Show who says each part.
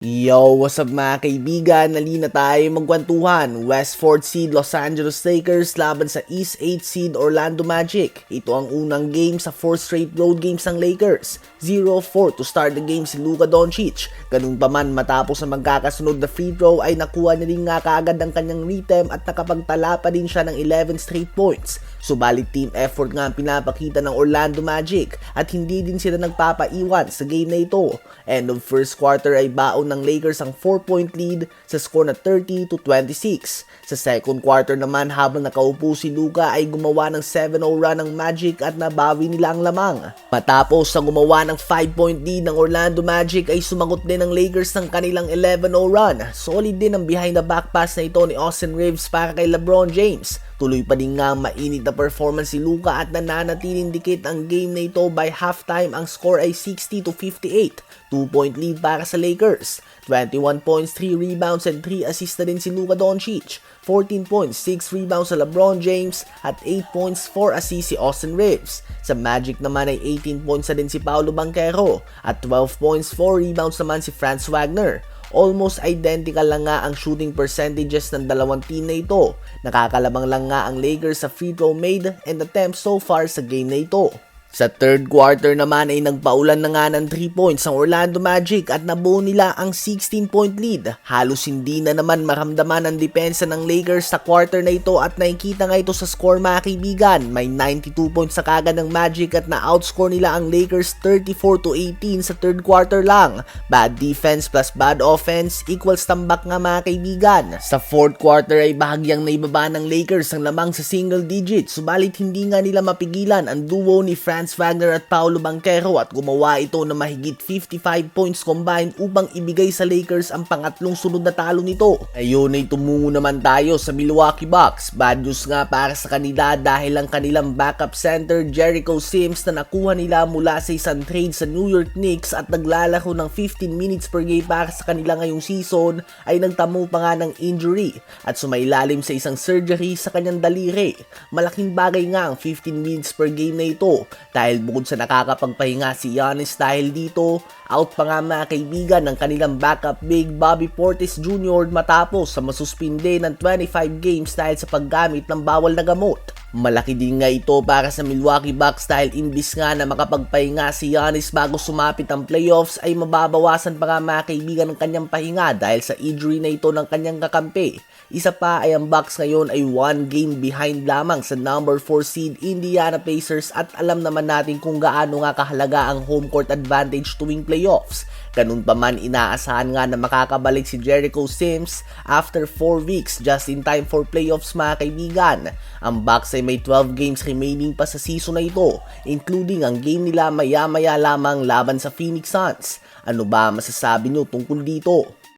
Speaker 1: Yo, what's up mga kaibigan? Nalina tayo magkwentuhan. West 4th seed Los Angeles Lakers laban sa East 8th seed Orlando Magic. Ito ang unang game sa 4 straight road games ng Lakers. 0-4 to start the game si Luka Doncic. Ganun pa man matapos na magkakasunod na free throw ay nakuha na rin nga kaagad ang kanyang rhythm at nakapagtala pa din siya ng 11 straight points. Subalit team effort nga ang pinapakita ng Orlando Magic at hindi din sila nagpapaiwan sa game na ito. End of first quarter ay baon ng Lakers ang 4-point lead sa score na 30 to 26. Sa second quarter naman habang nakaupo si Luka ay gumawa ng 7-0 run ng Magic at nabawi nila ang lamang. Matapos sa gumawa ng 5-point lead ng Orlando Magic ay sumagot din ng Lakers ng kanilang 11-0 run. Solid din ang behind the back pass na ito ni Austin Reeves para kay LeBron James. Tuloy pa din nga mainit na performance si Luka at nananatiling dikit ang game na ito by halftime ang score ay 60 to 58. 2-point lead para sa Lakers. 21 points, 3 rebounds and 3 assists na din si Luka Doncic. 14 points, 6 rebounds sa LeBron James at 8 points, 4 assists si Austin Reeves. Sa Magic naman ay 18 points na din si Paolo Banquero at 12 points, 4 rebounds naman si Franz Wagner. Almost identical lang nga ang shooting percentages ng dalawang team na ito. Nakakalabang lang nga ang Lakers sa free throw made and attempts so far sa game na ito. Sa third quarter naman ay nagpaulan na nga ng 3 points ang Orlando Magic at nabuo nila ang 16-point lead. Halos hindi na naman maramdaman ang depensa ng Lakers sa quarter na ito at nakikita nga ito sa score mga kaibigan. May 92 points sa kagad ng Magic at na-outscore nila ang Lakers 34 to 18 sa third quarter lang. Bad defense plus bad offense equals tambak nga mga kaibigan. Sa fourth quarter ay bahagyang naibaba ng Lakers ang lamang sa single digit subalit hindi nga nila mapigilan ang duo ni Franz Franz Wagner at Paolo Banquero at gumawa ito na mahigit 55 points combined upang ibigay sa Lakers ang pangatlong sunod na talo nito. Ayun ay tumungo naman tayo sa Milwaukee Bucks. Bad news nga para sa kanila dahil ang kanilang backup center Jericho Sims na nakuha nila mula sa isang trade sa New York Knicks at naglalaro ng 15 minutes per game para sa kanila ngayong season ay nagtamo pa nga ng injury at sumailalim sa isang surgery sa kanyang daliri. Malaking bagay nga ang 15 minutes per game na ito dahil bukod sa nakakapagpahinga si Giannis dahil dito, out pa nga mga kaibigan ng kanilang backup big Bobby Portis Jr. matapos sa masuspinde ng 25 games dahil sa paggamit ng bawal na gamot. Malaki din nga ito para sa Milwaukee Bucks dahil imbis nga na makapagpahinga si Giannis bago sumapit ang playoffs ay mababawasan pa nga mga kaibigan ng kanyang pahinga dahil sa injury na ito ng kanyang kakampi. Isa pa ay ang Bucks ngayon ay one game behind lamang sa number 4 seed Indiana Pacers at alam naman natin kung gaano nga kahalaga ang home court advantage tuwing playoffs. Ganun pa man inaasahan nga na makakabalik si Jericho Sims after 4 weeks just in time for playoffs mga kaibigan. Ang Bucks ay may 12 games remaining pa sa season na ito, including ang game nila maya-maya lamang laban sa Phoenix Suns. Ano ba masasabi nyo tungkol dito?